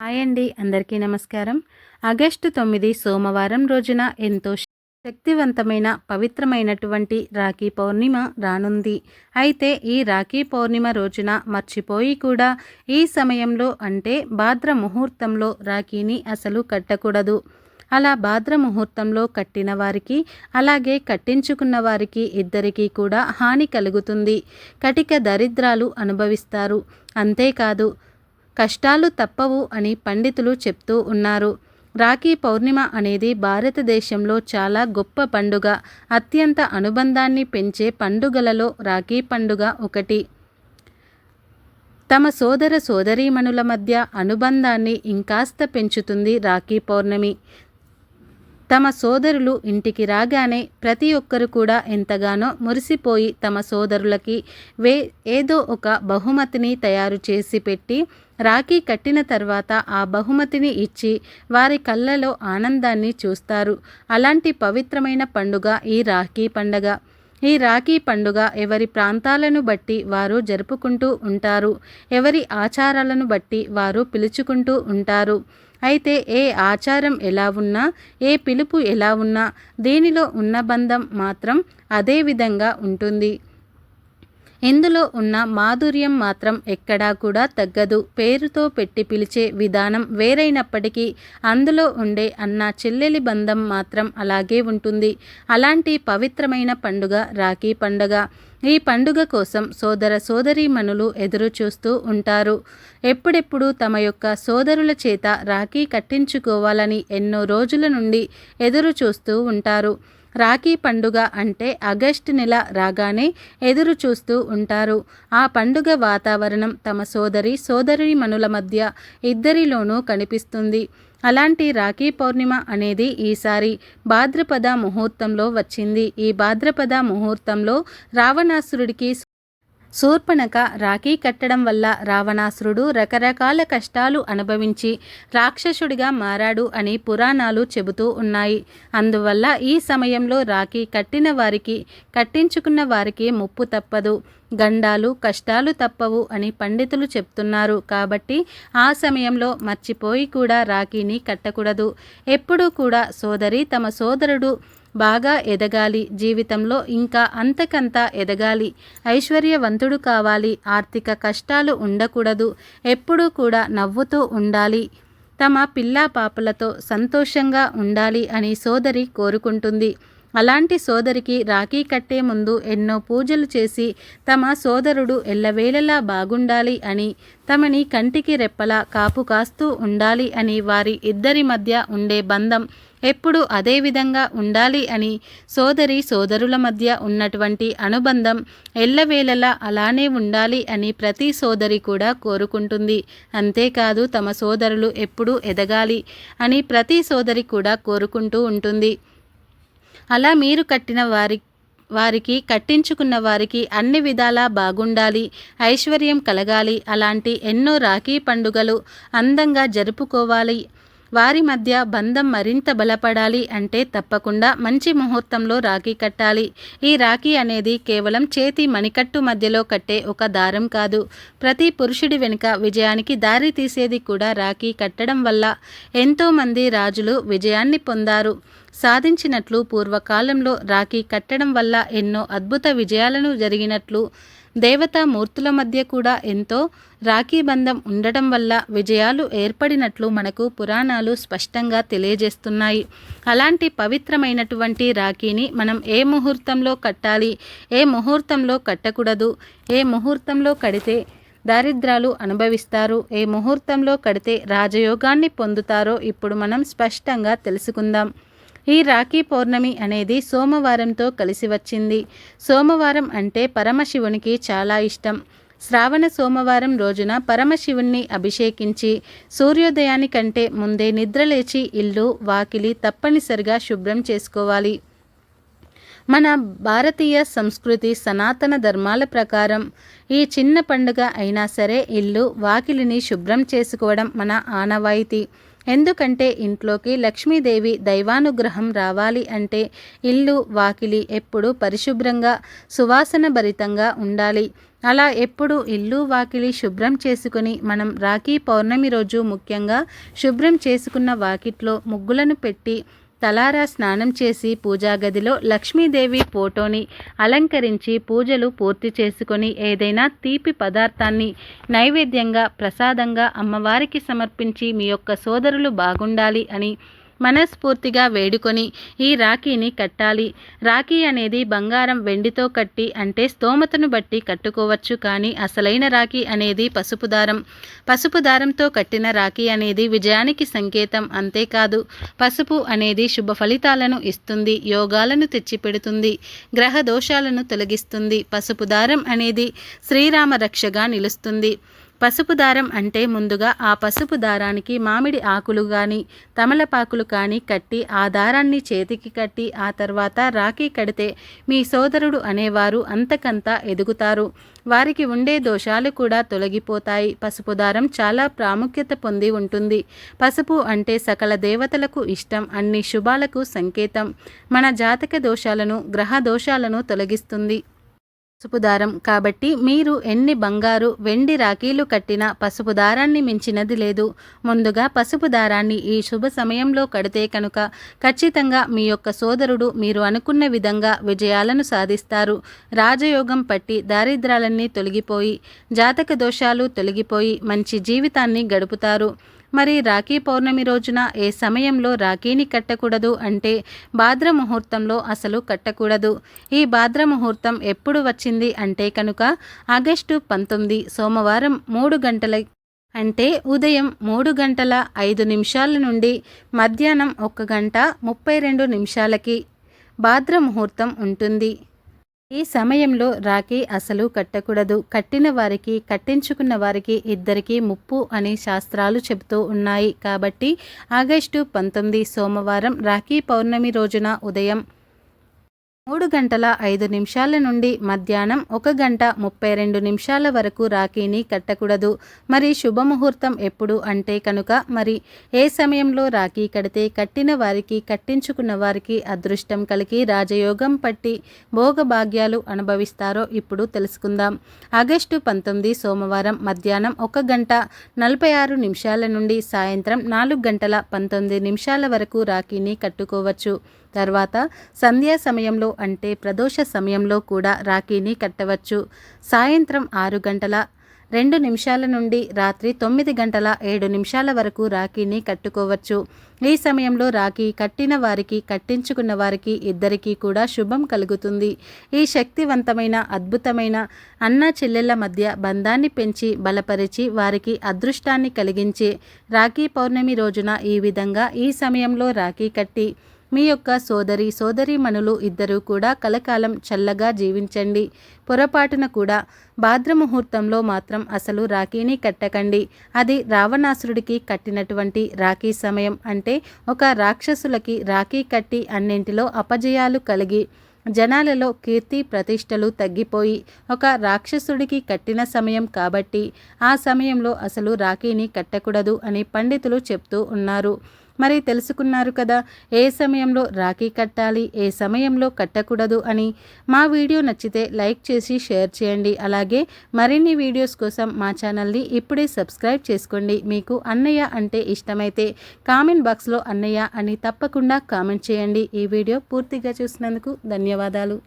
Hi అండి అందరికీ నమస్కారం. ఆగస్టు తొమ్మిది సోమవారం రోజున ఎంతో శక్తివంతమైన పవిత్రమైనటువంటి రాఖీ పౌర్ణిమ రానుంది. అయితే ఈ రాఖీ పౌర్ణిమ రోజున మర్చిపోయి కూడా ఈ సమయంలో అంటే భాద్ర ముహూర్తంలో రాఖీని అసలు కట్టకూడదు. అలా భాద్ర ముహూర్తంలో కట్టిన వారికి అలాగే కట్టించుకున్న వారికి ఇద్దరికీ కూడా హాని కలుగుతుంది. కటిక దరిద్రాలు అనుభవిస్తారు. అంతేకాదు కష్టాలు తప్పవు అని పండితులు చెప్తూ ఉన్నారు. రాఖీ పౌర్ణిమ అనేది భారతదేశంలో చాలా గొప్ప పండుగ. అత్యంత అనుబంధాన్ని పెంచే పండుగలలో రాఖీ పండుగ ఒకటి. తమ సోదర సోదరీమణుల మధ్య అనుబంధాన్ని ఇంకాస్త పెంచుతుంది రాఖీ పౌర్ణమి. తమ సోదరులు ఇంటికి రాగానే ప్రతి ఒక్కరు కూడా ఎంతగానో మురిసిపోయి తమ సోదరులకి వే ఏదో ఒక బహుమతిని తయారు చేసి పెట్టి రాఖీ కట్టిన తర్వాత ఆ బహుమతిని ఇచ్చి వారి కళ్ళలో ఆనందాన్ని చూస్తారు. అలాంటి పవిత్రమైన పండుగ ఈ రాఖీ పండగ. ఈ రాఖీ పండుగ ఎవరి ప్రాంతాలను బట్టి వారు జరుపుకుంటూ ఉంటారు. ఎవరి ఆచారాలను బట్టి వారు పిలుచుకుంటూ ఉంటారు. అయితే ఏ ఆచారం ఎలా ఉన్నా ఏ పిలుపు ఎలా ఉన్నా దీనిలో ఉన్న బంధం మాత్రం అదే విధంగా ఉంటుంది. ఇందులో ఉన్న మాధుర్యం మాత్రం ఎక్కడా కూడా తగ్గదు. పేరుతో పెట్టి పిలిచే విధానం వేరైనప్పటికీ అందులో ఉండే అన్న చెల్లెలి బంధం మాత్రం అలాగే ఉంటుంది. అలాంటి పవిత్రమైన పండుగ రాఖీ పండుగ. ఈ పండుగ కోసం సోదర సోదరీమణులు ఎదురు చూస్తూ ఉంటారు. ఎప్పుడెప్పుడు తమ యొక్క సోదరుల చేత రాఖీ కట్టించుకోవాలని ఎన్నో రోజుల నుండి ఎదురు చూస్తూ ఉంటారు. రాఖీ పండుగ అంటే ఆగస్టు నెల రాగానే ఎదురు చూస్తూ ఉంటారు. ఆ పండుగ వాతావరణం తమ సోదరి సోదరీమణుల మధ్య ఇద్దరిలోనూ కనిపిస్తుంది. అలాంటి రాఖీ పౌర్ణిమ అనేది ఈసారి భాద్రపద ముహూర్తంలో వచ్చింది. ఈ భాద్రపద ముహూర్తంలో రావణాసురుడికి శూర్పణక రాఖీ కట్టడం వల్ల రావణాసురుడు రకరకాల కష్టాలు అనుభవించి రాక్షసుడిగా మారాడు అని పురాణాలు చెబుతూ ఉన్నాయి. అందువల్ల ఈ సమయంలో రాఖీ కట్టిన వారికి కట్టించుకున్న వారికి ముప్పు తప్పదు. గండాలు కష్టాలు తప్పవు అని పండితులు చెప్తున్నారు. కాబట్టి ఆ సమయంలో మర్చిపోయి కూడా రాఖీని కట్టకూడదు. ఎప్పుడూ కూడా సోదరి తమ సోదరుడు బాగా ఎదగాలి. జీవితంలో ఇంకా అంతకంతా ఎదగాలి. ఐశ్వర్యవంతుడు కావాలి. ఆర్థిక కష్టాలు ఉండకూడదు. ఎప్పుడూ కూడా నవ్వుతూ ఉండాలి. తమ పిల్లా పాపలతో సంతోషంగా ఉండాలి అని సోదరి కోరుకుంటుంది. అలాంటి సోదరికి రాఖీ కట్టే ముందు ఎన్నో పూజలు చేసి తమ సోదరుడు ఎల్లవేళలా బాగుండాలి అని తమని కంటికి రెప్పలా కాపు కాస్తూ ఉండాలి అని వారి ఇద్దరి మధ్య ఉండే బంధం ఎప్పుడు అదే విధంగా ఉండాలి అని సోదరి సోదరుల మధ్య ఉన్నటువంటి అనుబంధం ఎల్లవేళలా అలానే ఉండాలి అని ప్రతి సోదరి కూడా కోరుకుంటుంది. అంతేకాదు తమ సోదరులు ఎప్పుడూ ఎదగాలి అని ప్రతి సోదరి కూడా కోరుకుంటూ ఉంటుంది. అలా మీరు కట్టిన వారి వారికి కట్టించుకున్న వారికి అన్ని విధాలా బాగుండాలి ఐశ్వర్యం కలగాలి అలాంటి ఎన్నో రాఖీ పండుగలు అందంగా జరుపుకోవాలి. వారి మధ్య బంధం మరింత బలపడాలి అంటే తప్పకుండా మంచి ముహూర్తంలో రాఖీ కట్టాలి. ఈ రాఖీ అనేది కేవలం చేతి మణికట్టు మధ్యలో కట్టే ఒక దారం కాదు. ప్రతి పురుషుడి వెనుక విజయానికి దారి తీసేది కూడా రాఖీ కట్టడం వల్ల ఎంతోమంది రాజులు విజయాన్ని పొందారు. సాధించినట్లు పూర్వకాలంలో రాఖీ కట్టడం వల్ల ఎన్నో అద్భుత విజయాలను జరిగినట్లు దేవతామూర్తుల మధ్య కూడా ఎంతో రాఖీ బంధం ఉండటం వల్ల విజయాలు ఏర్పడినట్లు మనకు పురాణాలు స్పష్టంగా తెలియజేస్తున్నాయి. అలాంటి పవిత్రమైనటువంటి రాఖీని మనం ఏ ముహూర్తంలో కట్టాలి ఏ ముహూర్తంలో కట్టకూడదు ఏ ముహూర్తంలో కడితే దారిద్రాలు అనుభవిస్తారు ఏ ముహూర్తంలో కడితే రాజయోగాన్ని పొందుతారో ఇప్పుడు మనం స్పష్టంగా తెలుసుకుందాం. ఈ రాఖీ పౌర్ణమి అనేది సోమవారంతో కలిసి వచ్చింది. సోమవారం అంటే పరమశివునికి చాలా ఇష్టం. శ్రావణ సోమవారం రోజున పరమశివుణ్ణి అభిషేకించి సూర్యోదయానికంటే ముందే నిద్రలేచి ఇల్లు వాకిలి తప్పనిసరిగా శుభ్రం చేసుకోవాలి. మన భారతీయ సంస్కృతి సనాతన ధర్మాల ప్రకారం ఈ చిన్న పండుగ అయినా సరే ఇల్లు వాకిలిని శుభ్రం చేసుకోవడం మన ఆనవాయితీ. ఎందుకంటే ఇంట్లోకి లక్ష్మీదేవి దైవానుగ్రహం రావాలి అంటే ఇల్లు వాకిలి ఎప్పుడు పరిశుభ్రంగా సువాసన భరితంగా ఉండాలి. అలా ఎప్పుడు ఇల్లు వాకిలి శుభ్రం చేసుకుని మనం రాఖీ పౌర్ణమి రోజు ముఖ్యంగా శుభ్రం చేసుకున్న వాకిట్లో ముగ్గులను పెట్టి తలారా స్నానం చేసి పూజా గదిలో లక్ష్మీదేవి ఫోటోని అలంకరించి పూజలు పూర్తి చేసుకొని ఏదైనా తీపి పదార్థాన్ని నైవేద్యంగా ప్రసాదంగా అమ్మవారికి సమర్పించి మీ యొక్క సోదరులు బాగుండాలి అని మనస్ఫూర్తిగా వేడుకొని ఈ రాఖీని కట్టాలి. రాఖీ అనేది బంగారం వెండితో కట్టి అంటే స్తోమతను బట్టి కట్టుకోవచ్చు కానీ అసలైన రాఖీ అనేది పసుపు దారం. పసుపు దారంతో కట్టిన రాఖీ అనేది విజయానికి సంకేతం అంతేకాదు. పసుపు అనేది శుభ ఫలితాలను ఇస్తుంది యోగాలను తెచ్చిపెడుతుంది గ్రహ దోషాలను తొలగిస్తుంది. పసుపు దారం అనేది శ్రీరామ రక్షగా నిలుస్తుంది. పసుపు దారం అంటే ముందుగా ఆ పసుపు దారానికి మామిడి ఆకులు కానీ తమలపాకులు కానీ కట్టి ఆ దారాన్ని చేతికి కట్టి ఆ తర్వాత రాఖీ కడితే మీ సోదరుడు అనేవారు అంతకంతా ఎదుగుతారు. వారికి ఉండే దోషాలు కూడా తొలగిపోతాయి. పసుపు దారం చాలా ప్రాముఖ్యత పొంది ఉంటుంది. పసుపు అంటే సకల దేవతలకు ఇష్టం అన్ని శుభాలకు సంకేతం. మన జాతక దోషాలను గ్రహ దోషాలను తొలగిస్తుంది. పసుపు దారం. కాబట్టి మీరు ఎన్ని బంగారు వెండి రాఖీలు కట్టినా పసుపు దారాన్ని మించినది లేదు. ముందుగా పసుపు దారాన్ని ఈ శుభ సమయంలో కడితే కనుక ఖచ్చితంగా మీ యొక్క సోదరుడు మీరు అనుకున్న విధంగా విజయాలను సాధిస్తారు. రాజయోగం పట్టి దారిద్రాలన్నీ తొలగిపోయి జాతక దోషాలు తొలగిపోయి మంచి జీవితాన్ని గడుపుతారు. మరి రాఖీ పౌర్ణమి రోజున ఏ సమయంలో రాఖీని కట్టకూడదు అంటే భాద్ర ముహూర్తంలో అసలు కట్టకూడదు. ఈ భాద్ర ముహూర్తం ఎప్పుడు వచ్చింది అంటే కనుక ఆగస్టు పంతొమ్మిది సోమవారం మూడు గంటల అంటే ఉదయం మూడు గంటల ఐదు నిమిషాల నుండి మధ్యాహ్నం ఒక గంట ముప్పై రెండు నిమిషాలకి భాద్ర ముహూర్తం ఉంటుంది. ఈ సమయంలో రాఖీ అసలు కట్టకూడదు. కట్టిన వారికి కట్టించుకున్న వారికి ఇద్దరికి ముప్పు అని శాస్త్రాలు చెబుతూ ఉన్నాయి. కాబట్టి ఆగస్టు పంతొమ్మిది సోమవారం రాఖీ పౌర్ణమి రోజున ఉదయం మూడు గంటల ఐదు నిమిషాల నుండి మధ్యాహ్నం ఒక గంట ముప్పై రెండు నిమిషాల వరకు రాఖీని కట్టకూడదు. మరి శుభముహూర్తం ఎప్పుడు అంటే కనుక మరి ఏ సమయంలో రాఖీ కడితే కట్టిన వారికి కట్టించుకున్న వారికి అదృష్టం కలిగి రాజయోగం పట్టి భోగభాగ్యాలు అనుభవిస్తారో ఇప్పుడు తెలుసుకుందాం. ఆగస్టు పంతొమ్మిది సోమవారం మధ్యాహ్నం ఒక గంట నలభై ఆరు నిమిషాల నుండి సాయంత్రం నాలుగు గంటల పంతొమ్మిది నిమిషాల వరకు రాఖీని కట్టుకోవచ్చు. తర్వాత సంధ్యా సమయంలో అంటే ప్రదోష సమయంలో కూడా రాఖీని కట్టవచ్చు. సాయంత్రం ఆరు గంటల రెండు నిమిషాల నుండి రాత్రి తొమ్మిది గంటల ఏడు నిమిషాల వరకు రాఖీని కట్టుకోవచ్చు. ఈ సమయంలో రాఖీ కట్టిన వారికి కట్టించుకున్న వారికి ఇద్దరికీ కూడా శుభం కలుగుతుంది. ఈ శక్తివంతమైన అద్భుతమైన అన్న చెల్లెళ్ళ మధ్య బంధాన్ని పెంచి బలపరిచి వారికి అదృష్టాన్ని కలిగించే రాఖీ పౌర్ణమి రోజున ఈ విధంగా ఈ సమయంలో రాఖీ కట్టి మీ యొక్క సోదరి సోదరీమణులు ఇద్దరూ కూడా కలకాలం చల్లగా జీవించండి. పొరపాటున కూడా భాద్రముహూర్తంలో మాత్రం అసలు రాఖీని కట్టకండి. అది రావణాసురుడికి కట్టినటువంటి రాఖీ సమయం అంటే ఒక రాక్షసులకి రాఖీ కట్టి అన్నింటిలో అపజయాలు కలిగి జనాలలో కీర్తి ప్రతిష్టలు తగ్గిపోయి ఒక రాక్షసుడికి కట్టిన సమయం కాబట్టి ఆ సమయంలో అసలు రాఖీని కట్టకూడదు అని పండితులు చెప్తూ ఉన్నారు. మరి తెలుసుకున్నారు కదా. ఏ సమయంలో రాఖీ కట్టాలి ఏ సమయంలో కట్టకూడదు అని మా వీడియో నచ్చితే లైక్ చేసి షేర్ చేయండి. అలాగే మరిన్ని వీడియోస్ కోసం మా ఛానల్ని ఇప్పుడే సబ్స్క్రైబ్ చేసుకోండి. మీకు అన్నయ్య అంటే ఇష్టమైతే కామెంట్ బాక్స్లో అన్నయ్య అని తప్పకుండా కామెంట్ చేయండి. ఈ వీడియో పూర్తిగా చూసినందుకు ధన్యవాదాలు.